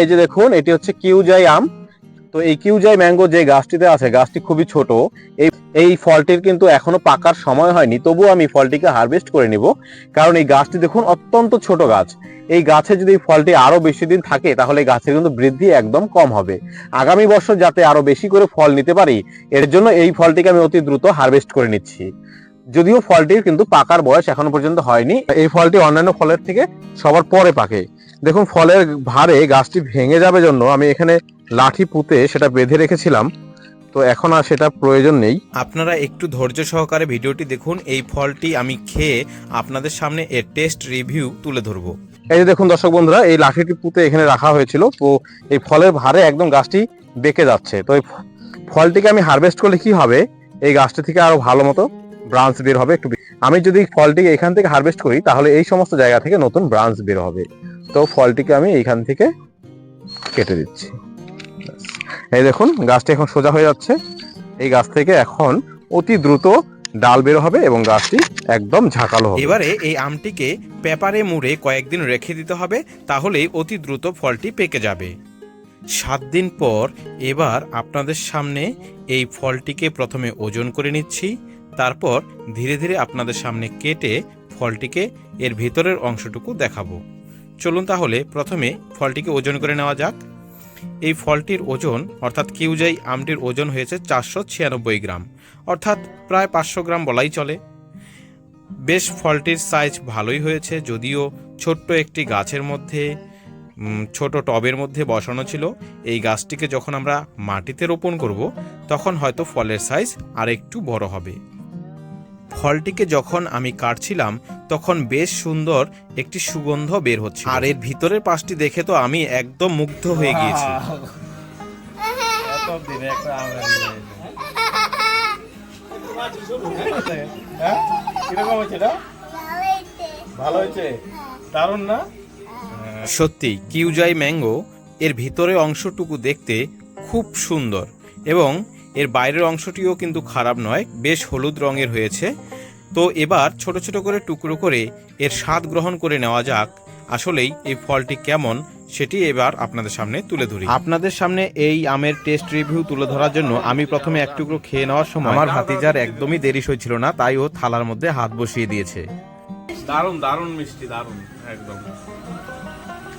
এই যে দেখুন, এটি হচ্ছে কিউজাই আম। তো এই কিউজাই ম্যাঙ্গো যে গাছটিতে আছে, গাছটি খুবই ছোট, এই এই ফলটির কিন্তু এখনও পাকার সময় হয়নি। তবুও আমি ফলটিকে হারভেস্ট করে নিব। কারণ এই গাছটি দেখুন, অত্যন্ত ছোট গাছ। এই গাছে যদি ফলটি আরও বেশি দিন থাকে, তাহলে গাছের কিন্তু বৃদ্ধি একদম কম হবে। আগামী বছর যাতে আরও বেশি করে ফল নিতে পারি, এর জন্য এই ফলটিকে আমি অতি দ্রুত হারভেস্ট করে নিচ্ছি। যদিও ফলটির কিন্তু পাকার বয়স এখনও পর্যন্ত হয়নি, এই ফলটি অন্যান্য ফলের থেকে সবার পরে পাকে। দেখুন ফলের ভারে গাছটি ভেঙে যাবে জন্য আমি এখানে লাঠি পুঁতে সেটা বেঁধে রেখেছিলাম। তো এখন আর সেটা প্রয়োজন নেই। আপনারা একটু ধৈর্য সহকারে ভিডিওটি দেখুন এই ফলটি আমি খেয়ে আপনাদের সামনে এর টেস্ট রিভিউ তুলে ধরবো। এই যে দেখুন দর্শক বন্ধুরা এই লাঠিটি পুঁতে এখানে রাখা হয়েছিল। তো এই ফলের ভারে একদম গাছটি বেঁকে যাচ্ছে। তো এই ফলটিকে আমি হারভেস্ট করলে কি হবে? এই গাছটি থেকে আরও ভালো মতো ব্রাঞ্চ বের হবে। একটু আমি যদি ফলটিকে এখান থেকে হারভেস্ট করি তাহলে এই সমস্ত জায়গা থেকে নতুন ব্রাঞ্চ বের হবে। তো ফলটিকে আমি এইখান থেকে কেটে দিচ্ছি। এই দেখুন, গাছটি এখন সোজা হয়ে যাচ্ছে। এই গাছ থেকে এখন অতি দ্রুত ডাল বের হবে এবং গাছটি একদম ঝাঁকালো হবে। এবারে এই আমটিকে পেপারে মুড়ে কয়েকদিন রেখে দিতে হবে, তাহলেই অতি দ্রুত ফলটি পেকে যাবে। সাত দিন পর এবার আপনাদের সামনে এই ফলটিকে প্রথমে ওজন করে নিচ্ছি, তারপর ধীরে ধীরে আপনাদের সামনে কেটে ফলটিকে এর ভেতরের অংশটুকু দেখাবো। চলুন তাহলে প্রথমে ফলটিকে ওজন করে নেওয়া যাক। এই ফলটির ওজন, অর্থাৎ কিউজাই আমটির ওজন হয়েছে চারশো ছিয়ানব্বই গ্রাম, অর্থাৎ প্রায় পাঁচশো গ্রাম বলাই চলে। বেশ ফলটির সাইজ ভালোই হয়েছে, যদিও ছোট্ট একটি গাছের মধ্যে ছোট টবের মধ্যে বসানো ছিল। এই গাছটিকে যখন আমরা মাটিতে রোপণ করব, তখন হয়তো ফলের সাইজ আর একটু বড় হবে। ফলটিকে যখন আমি কাটছিলাম তখন বেশ সুন্দর একটি সুগন্ধ বের হচ্ছে আর এর ভিতরের পাশটি দেখে তো আমি একদম মুগ্ধ হয়ে গিয়েছি। হ্যাঁ? কীরকম হয়েছে এটা? ভালো হয়েছে? দারুণ না? সত্যি কিউজাই ম্যাঙ্গো এর ভিতরের অংশটুকু দেখতে খুব সুন্দর এবং এর বাইরের অংশটিও কিন্তু খারাপ নয় বেশ হলুদ রঙের হয়েছে। তো এবার ছোট ছোট করে টুকরো করে এর স্বাদ গ্রহণ করে নেওয়া যাক। আসলেই এই ফলটি কেমন সেটি এবার আপনাদের সামনে তুলে ধরি। আপনাদের সামনে এই আমের টেস্ট রিভিউ তুলে ধরার জন্য আমি প্রথমে এক টুকরো খেয়ে নেওয়ার সময় আমার ভাতিজার একদমই দেরি হয়েছিল না তাই ও থালার মধ্যে হাত বসিয়ে দিয়েছে। দারুণ দারুণ মিষ্টি দারুণ একদম।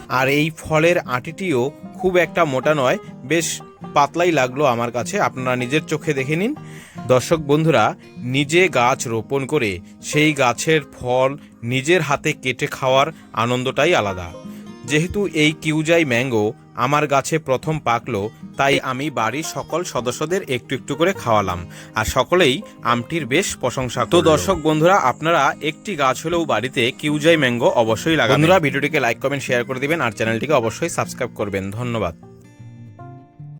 আর এই ফলের আটিটিও খুব একটা মোটা নয়, বেশ পাতলাই লাগল আমার কাছে। আপনারা নিজের চোখে দেখে নিন। দর্শক বন্ধুরা, নিজে গাছ রোপণ করে সেই গাছের ফল নিজের হাতে কেটে খাওয়ার আনন্দটাই আলাদা। যেহেতু এই কিউজাই ম্যাঙ্গো আমার গাছে প্রথম পাকলো তাই আমি বাড়ির সকল সদস্যদের একটু একটু করে খাওয়ালাম আর সকলেই আমটির বেশ প্রশংসা তো দর্শক বন্ধুরা আপনারা একটি গাছ হলেও বাড়িতে কিউজাই ম্যাঙ্গো অবশ্যই লাগান বন্ধুরা ভিডিওটিকে লাইক কমেন্ট শেয়ার করে দিবেন আর চ্যানেলটিকে অবশ্যই সাবস্ক্রাইব করবেন। ধন্যবাদ।